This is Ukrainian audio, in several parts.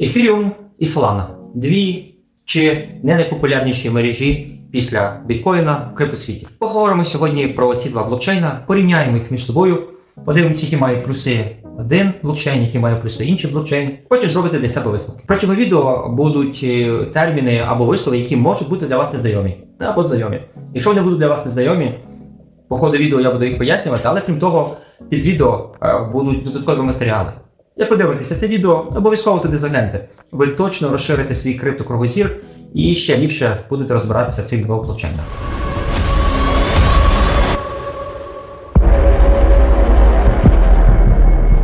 Ethereum і Solana – дві чи не найпопулярніші мережі після біткоїна в криптосвіті. Поговоримо сьогодні про ці два блокчейна, порівняємо їх між собою, подивимося, які мають плюси один блокчейн, які має плюси інший блокчейн. Потім зробити для себе висновки. Протягом відео будуть е, терміни або вислови, які можуть бути для вас незнайомі або знайомі. Якщо вони будуть для вас незнайомі, по ходу відео я буду їх пояснювати, але крім того, під відео е, будуть додаткові матеріали. Як подивитеся це відео, обов'язково туди загляньте. Ви точно розширите свій криптокругозір і ще ліпше будете розбиратися в цих двох блокчейнах.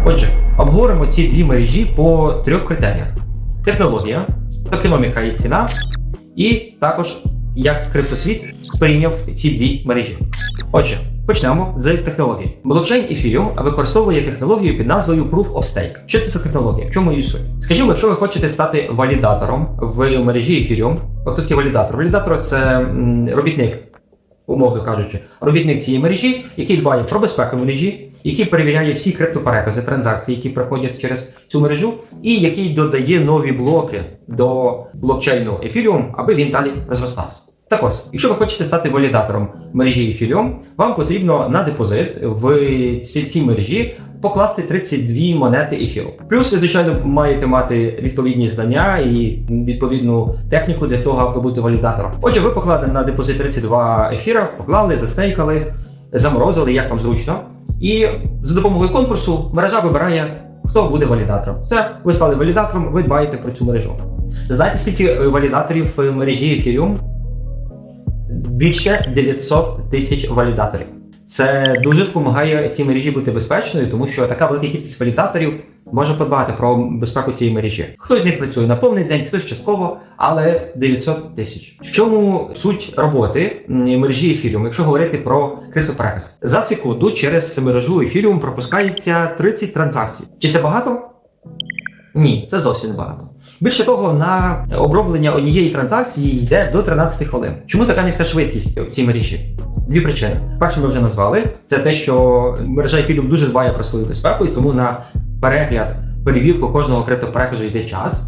Отже, обговоримо ці дві мережі по трьох критеріях: технологія, токеноміка і ціна, і також як криптосвіт сприйняв ці дві мережі. Отже, почнемо з технології. Блокчейн Ethereum використовує технологію під назвою Proof of Stake. Що це за технологія? В чому її суть? Скажімо, якщо ви хочете стати валідатором в мережі от хто такий валідатор? Валідатор це робітник умовно кажучи, робітник цієї мережі, який дбає про безпеку мережі, який перевіряє всі криптоперекази, транзакції, які проходять через цю мережу, і який додає нові блоки до блокчейну Ethereum, аби він далі розростався. Так ось, якщо ви хочете стати валідатором мережі Ethereum, вам потрібно на депозит в цій, мережі покласти 32 монети ефіру. Плюс ви, звичайно, маєте мати відповідні знання і відповідну техніку для того, аби бути валідатором. Отже, ви поклали на депозит 32 ефіра, поклали, застейкали, заморозили, як вам зручно. І за допомогою конкурсу мережа вибирає, хто буде валідатором. Це ви стали валідатором, ви дбаєте про цю мережу. Знаєте, скільки валідаторів в мережі Ethereum? Більше 900 тисяч валідаторів. Це дуже допомагає цій мережі бути безпечною, тому що така велика кількість валідаторів може подбати про безпеку цієї мережі. Хтось з них працює на повний день, хтось частково, але 900 тисяч. В чому суть роботи мережі Ethereum, якщо говорити про криптопереказ? За секунду через мережу Ethereum пропускається 30 транзакцій. Чи це багато? Ні, це зовсім не багато. Більше того, на оброблення однієї транзакції йде до 13 хвилин. Чому така низька швидкість в цій мережі? Дві причини. Перше, ми вже назвали, це те, що мережа Ethereum дуже дбає про свою безпеку, і тому на перегляд, перевірку кожного криптопереказу йде час.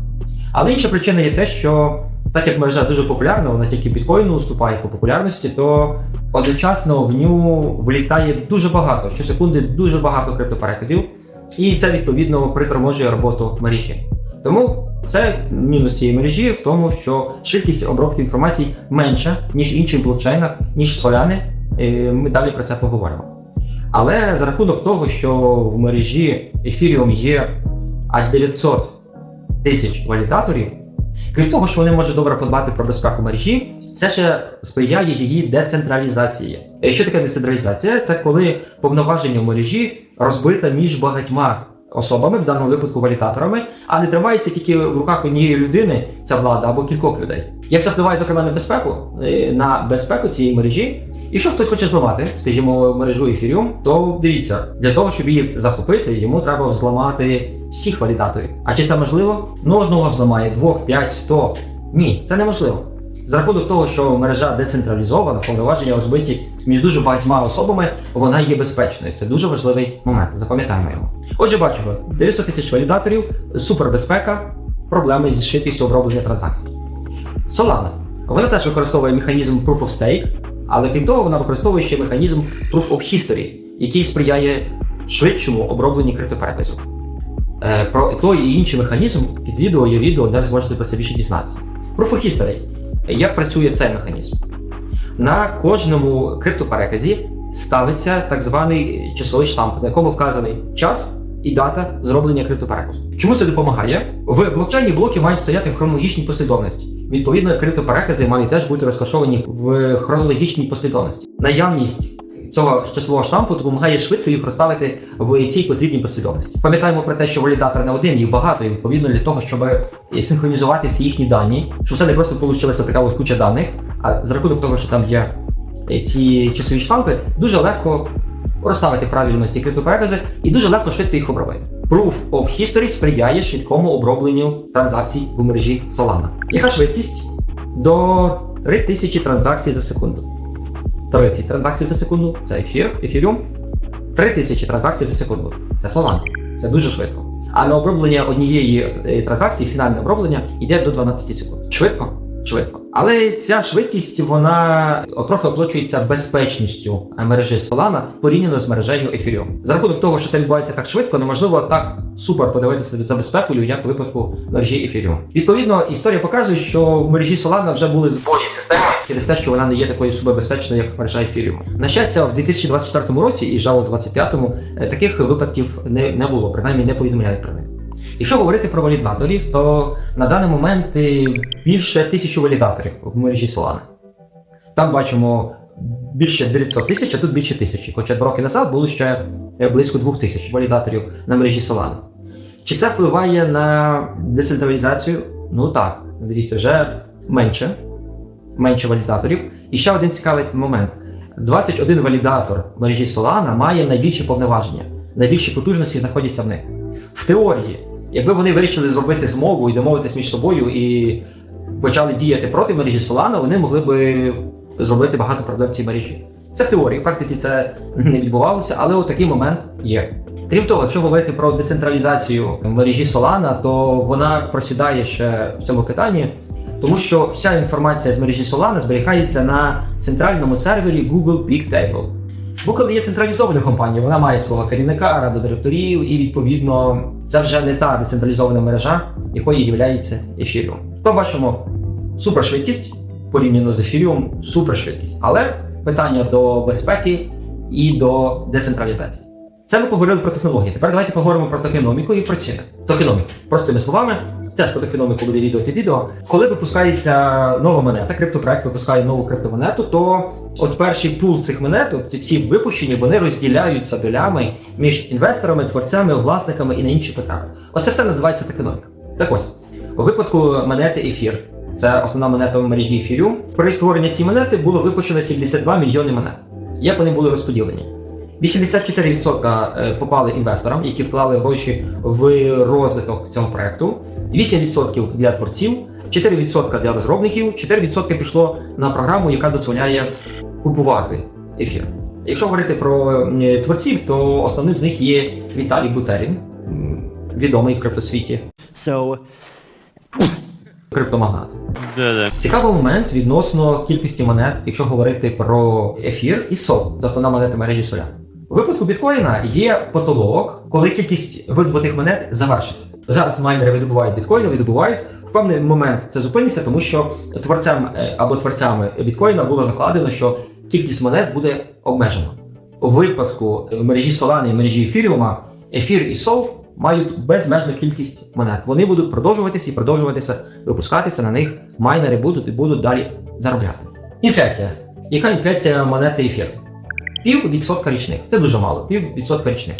Але інша причина є те, що так як мережа дуже популярна, вона тільки біткоїну уступає по популярності, то одночасно в нього влітає дуже багато, щосекунди дуже багато криптопереказів, і це відповідно приторможує роботу мережі. Тому це мінус цієї мережі в тому, що швидкість обробки інформації менша, ніж в інших блокчейнах, ніж соляни. Е, Ми далі про це поговоримо. Але за рахунок того, що в мережі Ethereum є аж 900 тисяч валідаторів, крім того, що вони можуть добре подбати про безпеку мережі, це ще сприяє її децентралізації. Е, Що таке децентралізація? Це коли повноваження в мережі розбите між багатьма особами, в даному випадку валідаторами, а не тримається тільки в руках однієї людини, ця влада або кількох людей. Як це впливає, зокрема, на безпеку, е, на безпеку цієї мережі. Якщо хтось хоче зламати, скажімо, мережу Ethereum, то дивіться, для того, щоб її захопити, йому треба взламати всіх валідаторів. А чи це можливо? Ну, одного взламає, двох, п'ять, сто. Ні, це неможливо. За рахунок того, що мережа децентралізована, повноваження розбиті між дуже багатьма особами, вона є безпечною. Це дуже важливий момент. Запам'ятаємо його. Отже, бачимо, 900 тисяч валідаторів, супербезпека, проблеми зі швидкістю оброблення транзакцій. Solana. Вона теж використовує механізм Proof of Stake, але крім того, вона використовує ще механізм Proof of History, який сприяє швидшому обробленню криптопереказів. Е, Про той і інший механізм під відео є відео, де зможете про це більше дізнатися. Proof of History. Як працює цей механізм? На кожному криптопереказі ставиться так званий часовий штамп, на якому вказаний час і дата зроблення криптопереказу. Чому це допомагає? В блокчейні блоки мають стояти в хронологічній послідовності. Відповідно, криптоперекази мають теж бути розташовані в хронологічній послідовності. Наявність цього часового штампу допомагає швидко їх розставити в цій потрібній послідовності. Пам'ятаємо про те, що валідатор не один, їх багато, і відповідно для того, щоб синхронізувати всі їхні дані, щоб це не просто вийшла така от куча даних, а за рахунок того, що там є ці часові штампи, дуже легко розставити правильно ці криптоперекази і дуже легко швидко їх обробити. Proof of History сприяє швидкому обробленню транзакцій в мережі Solana. Яка швидкість? До 3000 транзакцій за секунду. 30 транзакцій за секунду це ефір, ефіріум. 3000 транзакцій за секунду. Це Solana. Це дуже швидко. А на оброблення однієї транзакції, фінальне оброблення, йде до 12 секунд. Швидко? Швидко. Але ця швидкість вона трохи оплачується безпечністю мережі Solana порівняно з мережею Ethereum. За рахунок того, що це відбувається так швидко, неможливо так супер подивитися за безпекою, як у випадку мережі Ethereum. Відповідно, історія показує, що в мережі Solana вже були збої системи через те, що вона не є такою супербезпечною, як мережа Ethereum. На щастя, в 2024 році і жало в 2025 е, таких випадків не, не було, принаймні не повідомляють про них. Якщо говорити про валідаторів, то на даний момент е, більше тисячі валідаторів в мережі Solana. Там бачимо більше 900 тисяч, а тут більше тисячі. Хоча два роки назад було ще е, близько 2 тисяч валідаторів на мережі Solana. Чи це впливає на децентралізацію? Ну так, дивіться, вже менше, менше валідаторів. І ще один цікавий момент: 21 валідатор мережі Solana має найбільші повноваження, найбільші потужності знаходяться в них. В теорії, якби вони вирішили зробити змову і домовитись між собою і почали діяти проти мережі Solana, вони могли би зробити багато проблем цій мережі. Це в теорії, в практиці це не відбувалося, але от такий момент є. Крім того, якщо говорити про децентралізацію мережі Solana, то вона просідає ще в цьому питанні, тому що вся інформація з мережі Solana зберігається на центральному сервері Google Peak Table. Google є централізованою компанією, вона має свого керівника, раду директорів, і відповідно це вже не та децентралізована мережа, якою є Ethereum. То бачимо супершвидкість порівняно з Ethereum, супершвидкість. Але питання до безпеки і до децентралізації. Це ми поговорили про технології. Тепер давайте поговоримо про токеноміку і про ціни. Токеноміка. Простими словами, теж про токеноміку буде відео під відео. Коли випускається нова монета, криптопроект випускає нову криптомонету, то от перший пул цих монет, от ці всі випущені, вони розділяються долями між інвесторами, творцями, власниками і на інші потреби. Оце все називається токеноміка. Так ось, у випадку монети ефір, це основна монета в мережі Ethereum, при створенні цієї монети було випущено 72 мільйони монет. Як вони були розподілені? 84% е, попали інвесторам, які вклали гроші в розвиток цього проекту, 8% для творців, 4% для розробників, 4% пішло на програму, яка дозволяє купувати ефір. Якщо говорити про творців, то основним з них є Віталій Бутерін, відомий в криптосвіті So криптомагнат. Да-да. Цікавий момент відносно кількості монет, якщо говорити про ефір і сол, це основна монета мережі Соляна. У випадку біткоїна є потолок, коли кількість видобутих монет завершиться. Зараз майнери видобувають біткоїни, видобувають. В певний момент це зупиниться, тому що творцям е, або творцями біткоїна було закладено, що кількість монет буде обмежена. У випадку мережі Solana і мережі Ефіріума, ефір і сол мають безмежну кількість монет. Вони будуть продовжуватися і продовжуватися випускатися на них. Майнери будуть і будуть далі заробляти. Інфляція. Яка інфляція монети ефір? Пів відсотка річних. Це дуже мало. Пів відсотка річних.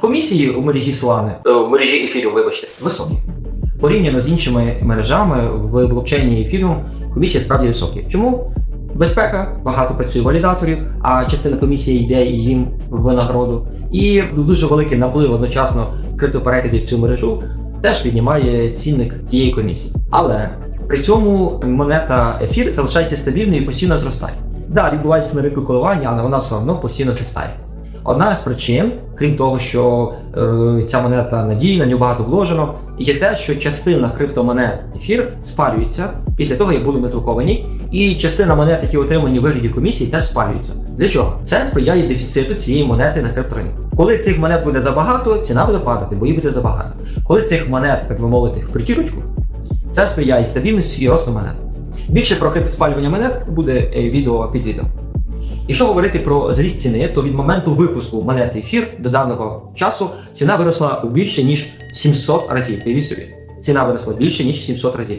Комісії у мережі Solana, е, в мережі ефіру, вибачте, високі. Порівняно з іншими мережами в блокчейні ефіру комісії справді високі. Чому? Безпека, багато працює валідаторів, а частина комісії йде їм в винагороду. І дуже великий наплив одночасно криптопереказів в цю мережу теж піднімає цінник цієї комісії. Але при цьому монета ефір залишається стабільною і постійно зростає. Да, відбувається на ринку коливання, але вона все одно постійно зростає. Одна з причин, крім того, що е, ця монета надійна, в нього багато вложено, є те, що частина криптомонет ефір спалюється після того, як були надруковані, і частина монет, які отримані в вигляді комісії, теж спалюються. Для чого? Це сприяє дефіциту цієї монети на крипторинку. Коли цих монет буде забагато, ціна буде падати, бо її буде забагато. Коли цих монет, так би мовити, в притірочку, це сприяє стабільності і росту монет. Більше про криптоспалювання монет буде е, відео під відео. Якщо говорити про зріст ціни, то від моменту випуску монети ефір до даного часу ціна виросла більше ніж 700 разів. Уявіть собі. Ціна виросла більше ніж 700 разів.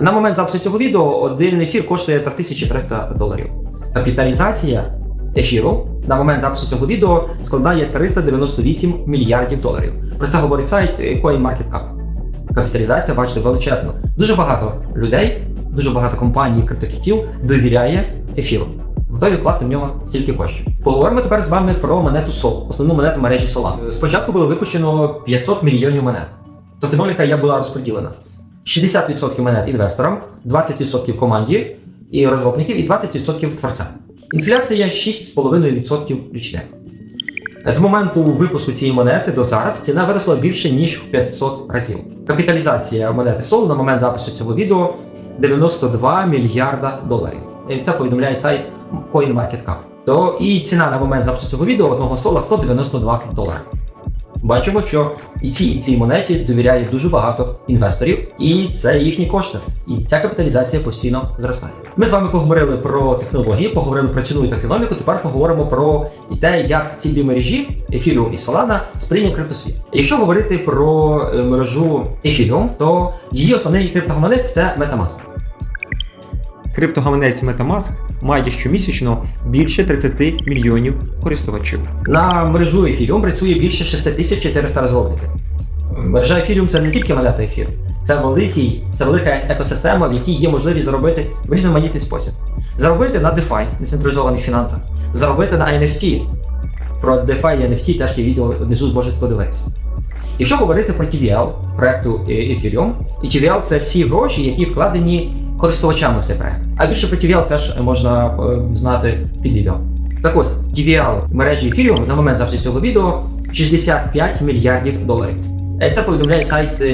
На момент запису цього відео один ефір коштує 3300 доларів. Капіталізація ефіру на момент запису цього відео складає 398 мільярдів доларів. Про це говорить сайт CoinMarketCap. Капіталізація, бачите, величезна. Дуже багато людей, дуже багато компаній, криптокітів довіряє ефіру. Готові вкласти в нього стільки коштів. Поговоримо тепер з вами про монету SOL, основну монету мережі Solana. Спочатку було випущено 500 мільйонів монет. Токеноміка я була розподілена. 60% монет інвесторам, 20% команді і розробників і 20% творцям. Інфляція 6,5% річних. З моменту випуску цієї монети до зараз ціна виросла більше ніж в 500 разів. Капіталізація монети Sol на момент запису цього відео 92 мільярда доларів. Це повідомляє сайт CoinMarketCap. То і ціна на момент запису цього відео одного сола 192 долари. Бачимо, що і цій, і цій монеті довіряє дуже багато інвесторів, і це їхні кошти. І ця капіталізація постійно зростає. Ми з вами поговорили про технології, поговорили про ціну і економіку. Тепер поговоримо про те, як ці дві мережі Ethereum і Solana сприйняв криптосвіт. Якщо говорити про е, мережу Ethereum, то її основний криптогаманець це MetaMask. Криптогаманець MetaMask має щомісячно більше 30 мільйонів користувачів. На мережу Ethereum працює більше 6400 розробників. Мережа Ethereum це не тільки монета Ethereum, це великий, це велика екосистема, в якій є можливість заробити різноманітний спосіб. Заробити на DeFi, децентралізованих фінансах, заробити на NFT. Про DeFi і NFT теж є відео внизу зможете подивитися. Якщо говорити про TVL проекту е, Ethereum, і TVL це всі гроші, які вкладені користувачами в цей проект. А більше про TVL теж можна е, знати під відео. Так ось, TVL мережі Ethereum на момент запису цього відео 65 мільярдів доларів. Е, Це повідомляє сайт е,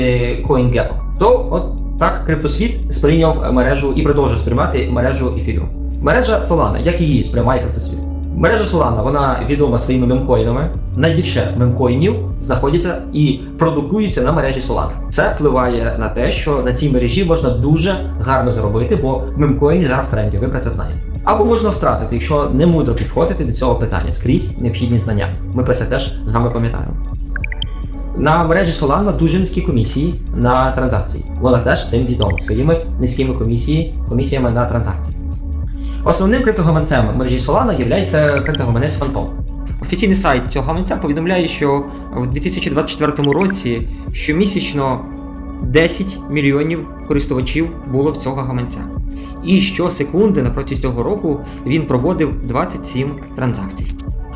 CoinGecko. То от так криптосвіт сприйняв мережу і продовжує сприймати мережу Ethereum. Мережа Solana, як її сприймає криптосвіт? Мережа Solana, вона відома своїми мемкоїнами. Найбільше мемкоїнів знаходяться і продукуються на мережі Solana. Це впливає на те, що на цій мережі можна дуже гарно заробити, бо мемкоїни зараз в тренді, ви про це знаєте. Або можна втратити, якщо не мудро підходити до цього питання скрізь необхідні знання. Ми про це теж з вами пам'ятаємо. На мережі Solana дуже низькі комісії на транзакції. Вона теж цим відома своїми низькими комісії, комісіями на транзакції. Основним криптогаманцем мережі Solana є криптогаманець Phantom. Офіційний сайт цього гаманця повідомляє, що в 2024 році щомісячно 10 мільйонів користувачів було в цього гаманця. І щосекунди на протязі цього року він проводив 27 транзакцій.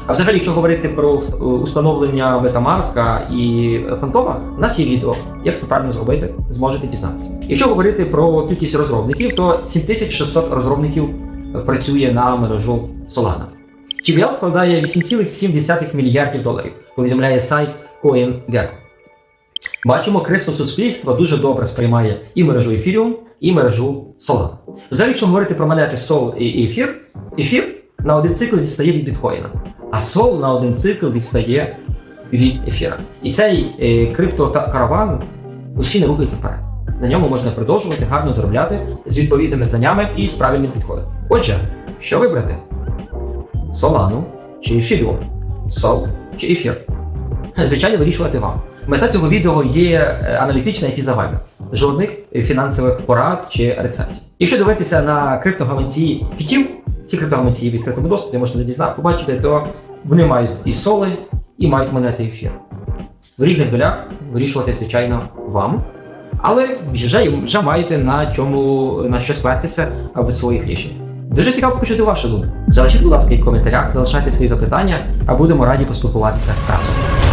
А взагалі, якщо говорити про установлення Metamask і Фантома, у нас є відео, як це правильно зробити, зможете дізнатися. Якщо говорити про кількість розробників, то 7600 розробників працює на мережу Solana. TVL складає 8,7 мільярдів доларів, повідомляє сайт CoinGecko. Бачимо, криптосуспільство дуже добре сприймає і мережу Ethereum, і мережу Solana. Взагалі, якщо говорити про монети Sol і Ефір, Ефір на один цикл відстає від біткоїна, а Sol на один цикл відстає від ефіра. І цей е, криптокараван постійно рухається вперед. На ньому можна продовжувати гарно заробляти з відповідними знаннями і з правильним підходом. Отже, що вибрати? Солану чи Ethereum? Сол чи ефір? Звичайно, вирішувати вам. Мета цього відео є е, аналітична і пізнавальна. Жодних фінансових порад чи рецептів. Якщо дивитися на криптогаманці фітів, ці криптогаманці в відкритому доступі, можна дізнати, побачити, то вони мають і соли, і мають монети ефір. В різних долях вирішувати, звичайно, вам. Але вже, вже маєте на чому на що спертися в своїх рішеннях. Дуже цікаво почути вашу думку. Залишіть, будь ласка, в коментарях, залишайте свої запитання, а будемо раді поспілкуватися разом.